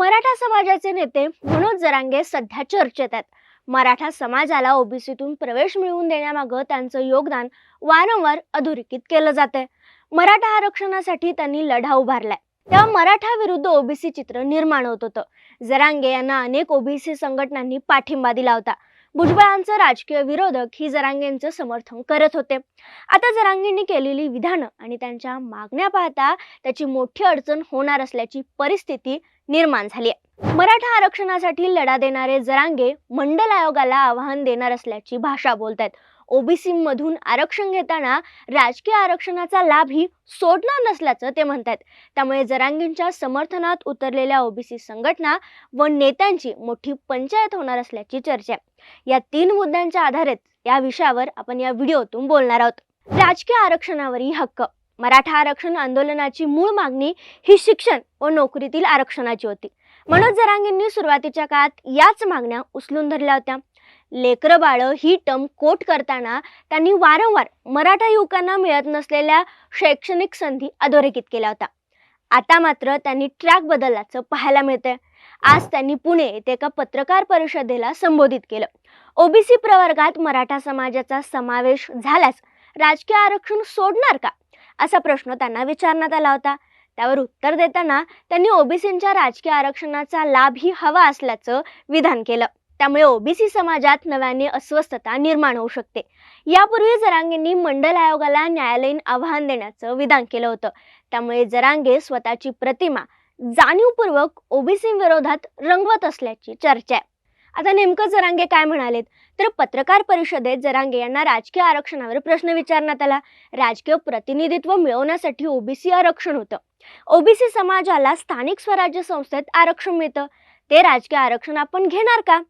मराठा समाजाचे नेते मनोज जरांगे सध्या चर्चेत आहेत. मराठा समाजाला ओबीसीतून प्रवेश मिळवून देण्यामागं त्यांचं योगदान वारंवार अधोरेखित केलं जाते मराठा आरक्षणासाठी त्यांनी लढा उभारलाय. तेव्हा मराठा विरुद्ध ओबीसी चित्र निर्माण होत होतं. जरांगे यांना अनेक ओबीसी संघटनांनी पाठिंबा दिला होता. भुजबळांचं राजकीय विरोधक ही जरांगेंचं समर्थन करत होते. आता जरांगेंनी केलेली विधानं आणि त्यांच्या मागण्या पाहता त्याची मोठी अडचण होणार असल्याची परिस्थिती निर्माण झाली आहे. मराठा आरक्षणासाठी लढा देणारे जरांगे मंडल आयोगाला आवाहन देणार असल्याची भाषा बोलत आहेत ओबीसी मधून आरक्षण घेताना राजकीय आरक्षणाचा लाभही सोडणार नसल्याचं ते म्हणतात त्यामुळे जरांगींच्या समर्थनात उतरलेल्या ओबीसी संघटना व नेत्यांची मोठी पंचायत होणार असल्याची चर्चा आहे. या तीन मुद्द्यांच्या आधारेच या विषयावर आपण या व्हिडिओतून बोलणार आहोत. राजकीय आरक्षणावरील हक्क. मराठा आरक्षण आंदोलनाची मूळ मागणी ही शिक्षण व नोकरीतील आरक्षणाची होती. मनोज जरांगेंनी सुरुवातीच्या काळात याच मागण्या उचलून धरल्या होत्या. लेकरं बाळं ही टर्म कोट करताना त्यांनी वारंवार मराठा युवकांना मिळत नसलेल्या शैक्षणिक संधी अधोरेखित केल्या होत्या. आता मात्र त्यांनी ट्रॅक बदलल्याचं पाहायला मिळतंय. आज त्यांनी पुणे येथे एका पत्रकार परिषदेला संबोधित केलं. ओबीसी प्रवर्गात मराठा समाजाचा समावेश झाल्यास राजकीय आरक्षण सोडणार का? असा प्रश्न त्यांना विचारण्यात आला होता. त्यावर उत्तर देताना त्यांनी ओबीसींच्या राजकीय आरक्षणाचा लाभही हवा असल्याचं विधान केलं. त्यामुळे ओबीसी समाजात नव्याने अस्वस्थता निर्माण होऊ शकते. यापूर्वी जरांगेंनी मंडल आयोगाला न्यायालयीन आव्हान देण्याचं विधान केलं होतं. त्यामुळे जरांगे स्वतःची प्रतिमा जाणीवपूर्वक ओबीसी विरोधात रंगवत असल्याची चर्चा आहे. आता नेमकं जरांगे काय म्हणालेत? तर पत्रकार परिषदेत जरांगे यांना राजकीय आरक्षणावर प्रश्न विचारण्यात आला. राजकीय प्रतिनिधित्व मिळवण्यासाठी ओबीसी आरक्षण होतं. ओबीसी समाजाला स्थानिक स्वराज्य संस्थेत आरक्षण मिळतं. ते राजकीय आरक्षण आपण घेणार का?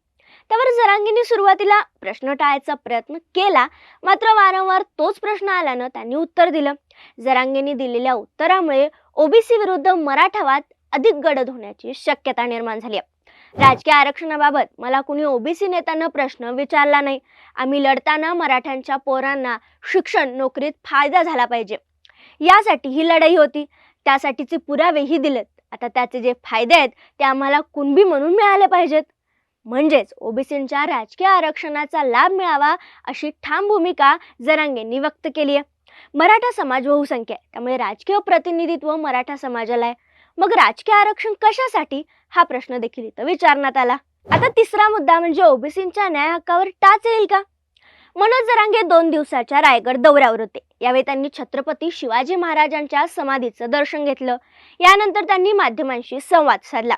त्यावर जरांगींनी सुरुवातीला प्रश्न टाळायचा प्रयत्न केला. मात्र वारंवार तोच प्रश्न आल्यानं त्यांनी उत्तर दिलं. जरांगींनी दिलेल्या उत्तरामुळे ओबीसी विरुद्ध मराठावाद अधिक गडद होण्याची शक्यता निर्माण झाली आहे. राजकीय आरक्षणाबाबत मला कुणी ओबीसी नेत्यांना प्रश्न विचारला नाही. आम्ही लढताना मराठ्यांच्या पोरांना शिक्षण नोकरीत फायदा झाला पाहिजे. यासाठी ही लढाई होती. त्यासाठीचे पुरावेही दिलेत. आता त्याचे जे फायदे आहेत ते आम्हाला कुणबी म्हणून मिळाले पाहिजेत. म्हणजेच ओबीसींच्या राजकीय आरक्षणाचा लाभ मिळावा अशी ठाम भूमिका जरांगेंनी व्यक्त केली आहे. मराठा समाज बहुसंख्य आहे. त्यामुळे राजकीय प्रतिनिधित्व मराठा समाजाला आहे. मग राजकीय आरक्षण कशासाठी? हा प्रश्न देखील इथं विचारण्यात आला. आता तिसरा मुद्दा म्हणजे ओबीसींच्या न्याय हक्कावर टाच येईल का? मनोज जरांगे दोन दिवसाच्या रायगड दौऱ्यावर होते. यावेळी त्यांनी छत्रपती शिवाजी महाराजांच्या समाधीचं दर्शन घेतलं. यानंतर त्यांनी माध्यमांशी संवाद साधला.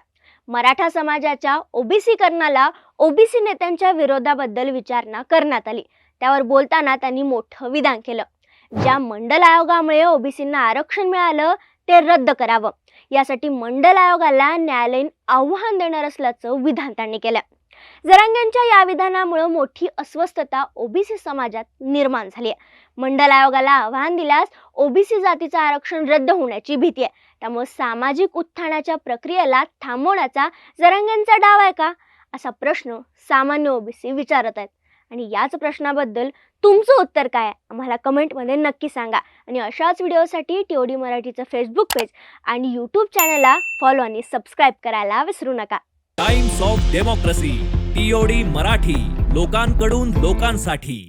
मराठा समाजाच्या ओबीसीकरणाला ओबीसी नेत्यांच्या विरोधाबद्दल विचारणा करण्यात आली. त्यावर बोलताना त्यांनी मोठं विधान केलं. ज्या मंडल आयोगामुळे ओबीसींना आरक्षण मिळालं ते रद्द करावं. यासाठी मंडल आयोगाला न्यायालयीन आव्हान देणार असल्याचं विधान त्यांनी केलं. जरांग्यांच्या या विधानामुळे मोठी अस्वस्थता ओबीसी समाजात निर्माण झाली आहे. मंडल आयोगाला आव्हान दिल्यास ओबीसी जातीचं आरक्षण रद्द होण्याची भीती आहे. त्यामुळे सामाजिक उत्थानाच्या प्रक्रियेला थांबवण्याचा जरांग्यांचा डाव आहे का? असा प्रश्न सामान्य ओबीसी विचारत आहेत. आणि याच प्रश्नाबद्दल तुमचं उत्तर काय आम्हाला कमेंटमध्ये नक्की सांगा. आणि अशाच व्हिडिओसाठी टीओडी मराठीचं फेसबुक पेज आणि यूट्यूब चॅनलला फॉलो आणि सबस्क्राईब करायला विसरू नका. Times of Democracy TOD Marathi लोकांकडून लोकांसाठी.